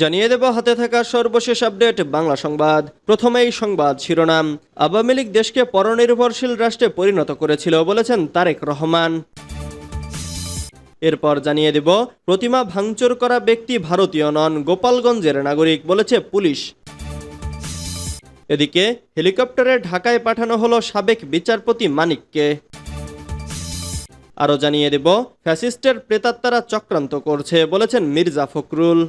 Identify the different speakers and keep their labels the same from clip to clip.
Speaker 1: জানিয়ে দেব হাতে থাকা সর্বশেষ আপডেট বাংলা সংবাদ প্রথমেই সংবাদ শিরোনাম আওয়ামী লীগ দেশকে পরনির্ভরশীল রাষ্ট্রে পরিণত করেছিল বলেছেন তারেক রহমান এরপর জানিয়ে দেব প্রতিমা ভাঙচুর করা ব্যক্তি ভারতীয় নন গোপালগঞ্জের নাগরিক বলেছে পুলিশ এদিকে হেলিকপ্টারে ঢাকায় পাঠানো হলো সাবেক বিচারপতি মানিককে আরও জানিয়ে দেব ফ্যাসিস্টের প্রেতাত্মারা চক্রান্ত করছে বলেছেন মির্জা ফখরুল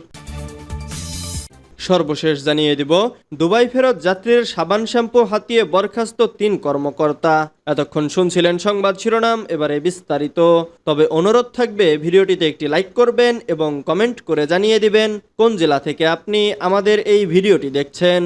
Speaker 1: সর্বশেষ জানিয়ে দিব দুবাই ফেরত যাত্রীর সাবান শ্যাম্পু হাতিয়ে বরখাস্ত তিন কর্মকর্তা এতক্ষণ শুনছিলেন সংবাদ শিরোনাম এবারে বিস্তারিত তবে অনুরোধ থাকবে ভিডিওটিতে একটি লাইক করবেন এবং কমেন্ট করে জানিয়ে দিবেন কোন জেলা থেকে আপনি আমাদের এই ভিডিওটি দেখছেন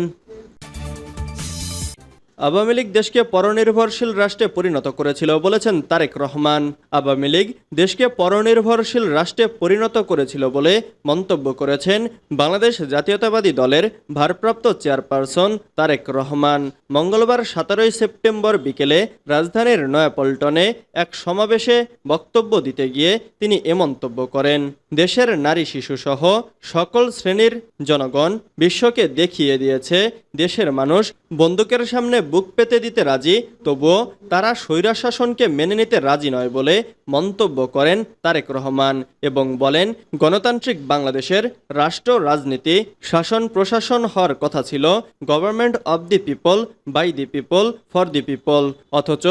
Speaker 1: আওয়ামী লীগ দেশকে পরনির্ভরশীল রাষ্ট্রে পরিণত করেছিল বলেছেন তারেক রহমান আওয়ামী লীগ দেশকে পরনির্ভরশীল রাষ্ট্রে পরিণত করেছিল বলে মন্তব্য করেছেন বাংলাদেশ জাতীয়তাবাদী দলের ভারপ্রাপ্ত চেয়ারপারসন তারেক রহমান মঙ্গলবার সতেরোই সেপ্টেম্বর বিকেলে রাজধানীর নয়াপল্টনে এক সমাবেশে বক্তব্য দিতে গিয়ে তিনি এ মন্তব্য করেন দেশের নারী শিশুসহ সকল শ্রেণীর জনগণ বিশ্বকে দেখিয়ে দিয়েছে দেশের মানুষ বন্দুকের সামনে বুক পেতে দিতে রাজি তবুও তারা স্বৈরাশাসনকে মেনে নিতে রাজি নয় বলে মন্তব্য করেন তারেক রহমান এবং বলেন গণতান্ত্রিক বাংলাদেশের রাষ্ট্র রাজনীতি শাসন প্রশাসন হওয়ার কথা ছিল government of the people by the people for the people অথচ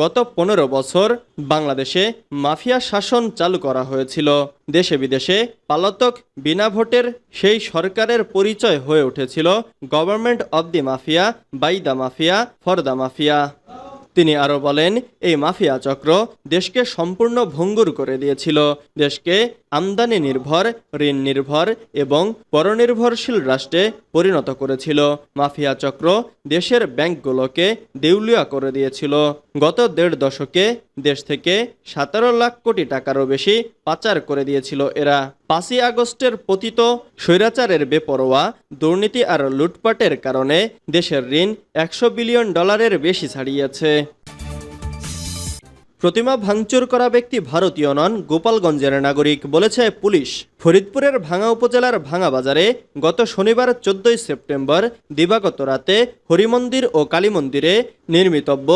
Speaker 1: গত পনেরো বছর বাংলাদেশে মাফিয়া শাসন চালু করা হয়েছিল দেশে বিদেশে পালাতক বিনা ভোটের সেই সরকারের পরিচয় হয়ে উঠেছিল government of the mafia by the mafia for the mafia তিনি আরও বলেন এই মাফিয়া চক্র দেশকে সম্পূর্ণ ভঙ্গুর করে দিয়েছিল দেশকে আমদানি নির্ভর ঋণ নির্ভর এবং পরনির্ভরশীল রাষ্ট্রে পরিণত করেছিল মাফিয়া চক্র দেশের ব্যাংকগুলোকে দেউলিয়া করে দিয়েছিল গত দেড় দশকে দেশ থেকে সতেরো লাখ কোটি টাকারও বেশি পাচার করে দিয়েছিল এরা পাঁচই আগস্টের পতিত স্বৈরাচারের বেপরোয়া দুর্নীতি আর লুটপাটের কারণে দেশের ঋণ একশো বিলিয়ন ডলারের বেশি ছাড়িয়েছে প্রতিমা ভাঙচুর করা ব্যক্তি ভারতীয় নন গোপালগঞ্জের নাগরিক বলেছে পুলিশ ফরিদপুরের ভাঙা উপজেলার ভাঙা বাজারে গত শনিবার চোদ্দই সেপ্টেম্বর দিবাগত রাতে হরিমন্দির ও কালী মন্দিরে নির্মিতব্য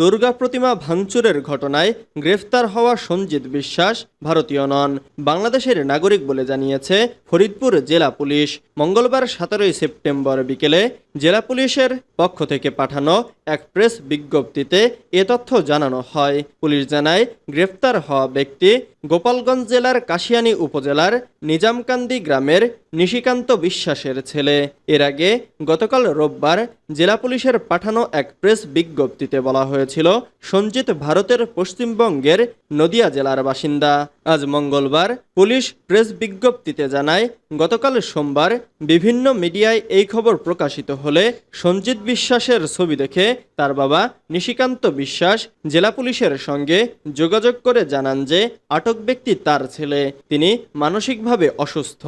Speaker 1: দুর্গা প্রতিমা ভাঙচুরের ঘটনায় গ্রেফতার হওয়া সঞ্জিত বিশ্বাস ভারতীয় নন বাংলাদেশের নাগরিক বলে জানিয়েছে ফরিদপুর জেলা পুলিশ মঙ্গলবার সতেরোই সেপ্টেম্বর বিকেলে জেলা পুলিশের পক্ষ থেকে পাঠানো এক প্রেস বিজ্ঞপ্তিতে এ তথ্য জানানো হয় পুলিশ জানায় গ্রেফতার হওয়া ব্যক্তি গোপালগঞ্জ জেলার কাশিয়ানী উপজেলার নিজামকান্দি গ্রামের নিশিকান্ত বিশ্বাসের ছেলে এর আগে গতকাল রোববার জেলা পুলিশের পাঠানো এক প্রেস বিজ্ঞপ্তিতে বলা হয়েছিল সঞ্জিত ভারতের পশ্চিমবঙ্গের নদিয়া জেলার বাসিন্দা আজ মঙ্গলবার পুলিশ প্রেস বিজ্ঞপ্তিতে জানায় গতকাল সোমবার বিভিন্ন মিডিয়ায় এই খবর প্রকাশিত হলে সঞ্জিত বিশ্বাসের ছবি দেখে তার বাবা নিশিকান্ত বিশ্বাস জেলা পুলিশের সঙ্গে যোগাযোগ করে জানান যে আটক ব্যক্তি তার ছেলে তিনি মানসিকভাবে অসুস্থ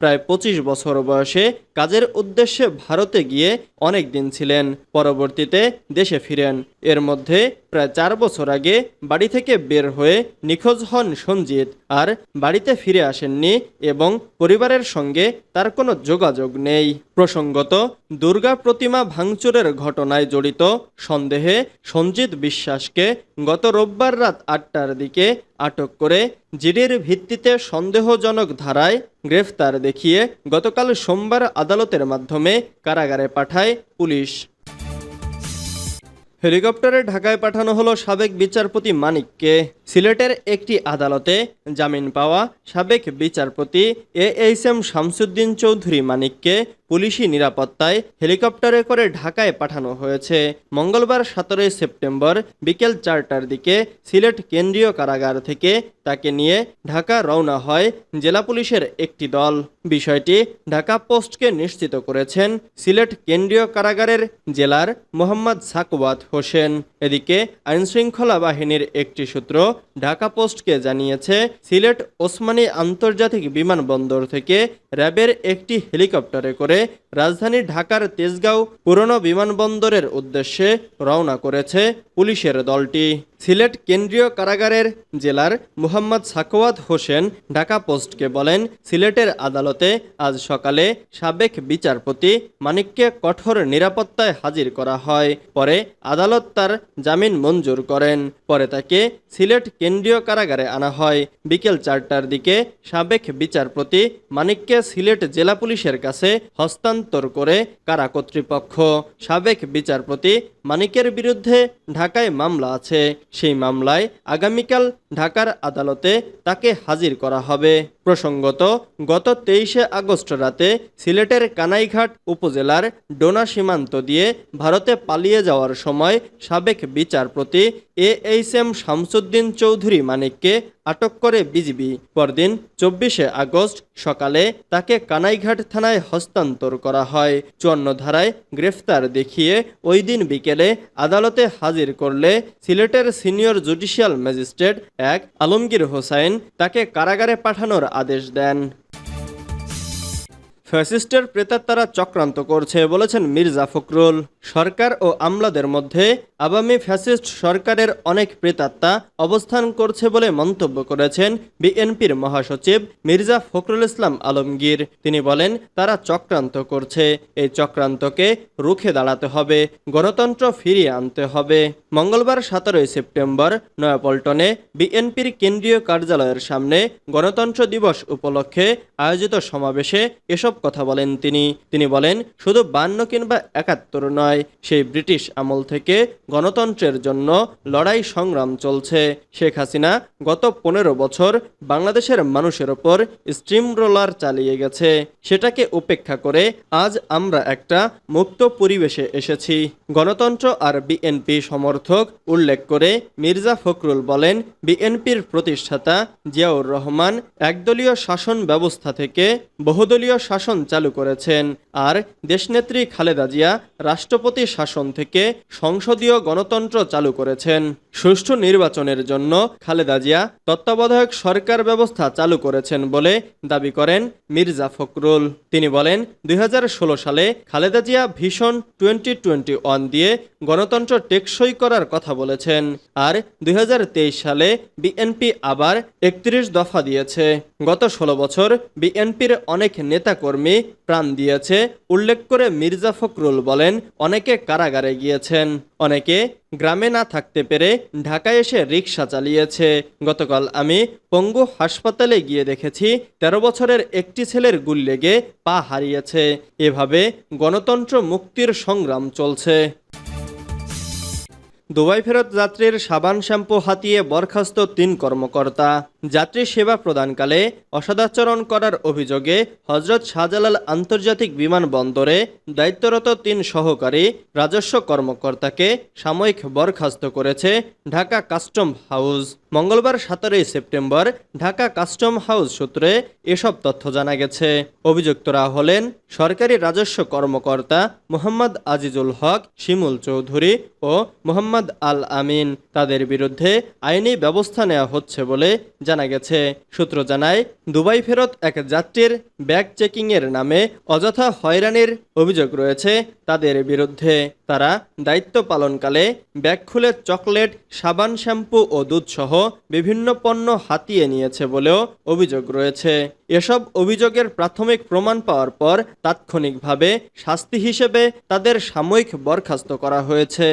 Speaker 1: প্রায় পঁচিশ বছর বয়সে কাজের উদ্দেশ্যে ভারতে গিয়ে অনেক দিন ছিলেন পরবর্তীতে দেশে ফিরেন এর মধ্যে প্রায় চার বছর আগে বাড়ি থেকে বের হয়ে নিখোঁজ হন সঞ্জিত আর বাড়িতে ফিরে আসেননি এবং পরিবারের সঙ্গে তার কোনো যোগাযোগ নেই প্রসঙ্গত দুর্গা প্রতিমা ভাঙচুরের ঘটনায় জড়িত সন্দেহে সঞ্জিত বিশ্বাসকে গত রোববার রাত আটটার দিকে আটক করে জিডির ভিত্তিতে সন্দেহজনক ধারায় গ্রেফতার দেখিয়ে গতকাল সোমবার আদালতের মাধ্যমে কারাগারে পাঠায় পুলিশ হেলিকপ্টারে ঢাকায় পাঠানো হলো সাবেক বিচারপতি মানিককে সিলেটের একটি আদালতে জামিন পাওয়া সাবেক বিচারপতি A H M Shamsuddin Chowdhury মানিককে পুলিশি নিরাপত্তায় হেলিকপ্টারে করে ঢাকায় পাঠানো হয়েছে মঙ্গলবার সতেরোই সেপ্টেম্বর বিকেল চারটার দিকে সিলেট কেন্দ্রীয় কারাগার থেকে তাকে নিয়ে ঢাকা রওনা হয় জেলা পুলিশের একটি দল বিষয়টি ঢাকা পোস্টকে নিশ্চিত করেছেন সিলেট কেন্দ্রীয় কারাগারের জেলার মোহাম্মদ সাকওয়াত হোসেন এদিকে আইনশৃঙ্খলা বাহিনীর একটি সূত্র ঢাকা পোস্টকে জানিয়েছে সিলেট ওসমানী আন্তর্জাতিক বিমানবন্দর থেকে র্যাবের একটি হেলিকপ্টারে করে রাজধানী ঢাকার তেজগাঁও পুরনো বিমানবন্দরের উদ্দেশ্যে রওনা করেছে পুলিশের দলটি সিলেট কেন্দ্রীয় কারাগারের জেলার মোহাম্মদ সাকোয়াত হোসেন ঢাকা পোস্টকে বলেন সিলেটের আদালতে আজ সকালে সাবেক বিচারপতি মানিককে কঠোর নিরাপত্তায় হাজির করা হয় পরে আদালত তার জামিন মঞ্জুর করেন পরে তাকে সিলেট কেন্দ্রীয় কারাগারে আনা হয় বিকেল চারটার দিকে সাবেক বিচারপতি মানিককে সিলেট জেলা পুলিশের কাছে হস্তান্তর করে কারা কর্তৃপক্ষ সাবেক বিচারপতি মানিকের বিরুদ্ধে ঢাকায় মামলা আছে সেই মামলায় আগামীকাল ঢাকার আদালতে তাকে হাজির করা হবে প্রসঙ্গত গত তেইশে আগস্ট রাতে সিলেটের কানাইঘাট উপজেলার ডোনা সীমান্ত দিয়ে ভারতে পালিয়ে যাওয়ার সময় সাবেক বিচারপতি A H M Shamsuddin Chowdhury মানিককে আটক করে বিজিবি পরদিন চব্বিশে আগস্ট সকালে তাকে কানাইঘাট থানায় হস্তান্তর করা হয় চুয়ান্ন ধারায় গ্রেফতার দেখিয়ে ওই দিন বিকেলে আদালতে হাজির করলে সিলেটের সিনিয়র জুডিশিয়াল ম্যাজিস্ট্রেট এক আলমগীর হোসাইন তাকে কারাগারে পাঠানোর others than ফ্যাসিস্টের প্রেতাত্মারা চক্রান্ত করছে বলেছেন মির্জা ফখরুল সরকার ও আমলাদের মধ্যে আওয়ামী ফ্যাসিস্ট সরকারের অনেক প্রেতাত্মা অবস্থান করছে বলে মন্তব্য করেছেন বিএনপির মহাসচিব মির্জা ফখরুল ইসলাম আলমগীর তিনি বলেন তারা চক্রান্ত করছে এই চক্রান্তকে রুখে দাঁড়াতে হবে গণতন্ত্র ফিরিয়ে আনতে হবে মঙ্গলবার সতেরোই সেপ্টেম্বর নয়াপল্টনে বিএনপির কেন্দ্রীয় কার্যালয়ের সামনে গণতন্ত্র দিবস উপলক্ষে আয়োজিত সমাবেশে এসব কথা বলেন তিনি তিনি বলেন শুধু বান্ন কিংবা একাত্তর নয় সেই ব্রিটিশ আমল থেকে গণতন্ত্রের জন্য লড়াই সংগ্রাম চলছে শেখ হাসিনা গত পনেরো বছর বাংলাদেশের মানুষের ওপর স্ট্রিম রোলার চালিয়ে গেছে সেটাকে উপেক্ষা করে আজ আমরা একটা মুক্ত পরিবেশে এসেছি গণতন্ত্র আর বিএনপি সমর্থক উল্লেখ করে মির্জা ফখরুল বলেন বিএনপির প্রতিষ্ঠাতা জিয়াউর রহমান একদলীয় শাসন ব্যবস্থা থেকে বহুদলীয় শাসন শাসন চালু করেছেন আর দেশনেত্রী খালেদা জিয়া রাষ্ট্রপতি শাসন থেকে সংসদীয় গণতন্ত্র চালু করেছেন সুষ্ঠু নির্বাচনের জন্য খালেদা জিয়া তত্ত্বাবধায়ক সরকার ব্যবস্থা চালু করেছেন বলে দাবি করেন মির্জা ফখরুল তিনি বলেন দুই সালে খালেদা জিয়া ভীষণ টোয়েন্টি টোয়েন্টি ওয়ান দিয়ে গণতন্ত্র টেকসই করার কথা বলেছেন আর দুই সালে বিএনপি আবার একত্রিশ দফা দিয়েছে গত ষোলো বছর বিএনপির অনেক নেতাকর্মী প্রাণ দিয়েছে উল্লেখ করে মির্জা ফখরুল বলেন অনেকে কারাগারে গিয়েছেন অনেকে গ্রামে না থাকতে পেরে ঢাকায় এসে রিক্সা চালিয়েছে গতকাল আমি পঙ্গু হাসপাতালে গিয়ে দেখেছি ১৩ বছরের একটি ছেলের গুল লেগে পা হারিয়েছে এভাবে গণতন্ত্র মুক্তির সংগ্রাম চলছে দুবাই ফেরত যাত্রীর সাবান শ্যাম্পু হাতিয়ে বরখাস্ত তিন কর্মকর্তা যাত্রী সেবা প্রদানকালে অসদাচরণ করার অভিযোগে হজরত শাহজালাল আন্তর্জাতিক বিমানবন্দরে দায়িত্বরত তিন সহকারী রাজস্ব কর্মকর্তাকে সাময়িক বরখাস্ত করেছে ঢাকা কাস্টম হাউস মঙ্গলবার সতেরোই সেপ্টেম্বর ঢাকা কাস্টম হাউস সূত্রে এসব তথ্য জানা গেছে অভিযুক্তরা হলেন সরকারি রাজস্ব কর্মকর্তা মোহাম্মদ আজিজুল হক শিমুল চৌধুরী ও মোহাম্মদ আল আমিন তাদের বিরুদ্ধে আইনি ব্যবস্থা নেওয়া হচ্ছে বলে জানা গেছে সূত্র জানায় দুবাই ফেরত এক যাত্রীর ব্যাগ চেকিংয়ের নামে অযথা হয়রানির অভিযোগ রয়েছে তাদের বিরুদ্ধে তারা দায়িত্ব পালনকালে ব্যাগ খুলে চকলেট সাবান শ্যাম্পু ও দুধসহ বিভিন্ন পণ্য হাতিয়ে নিয়েছে বলেও অভিযোগ রয়েছে এসব অভিযোগের প্রাথমিক প্রমাণ পাওয়ার পর তাৎক্ষণিকভাবে শাস্তি হিসেবে তাদের সাময়িক বরখাস্ত করা হয়েছে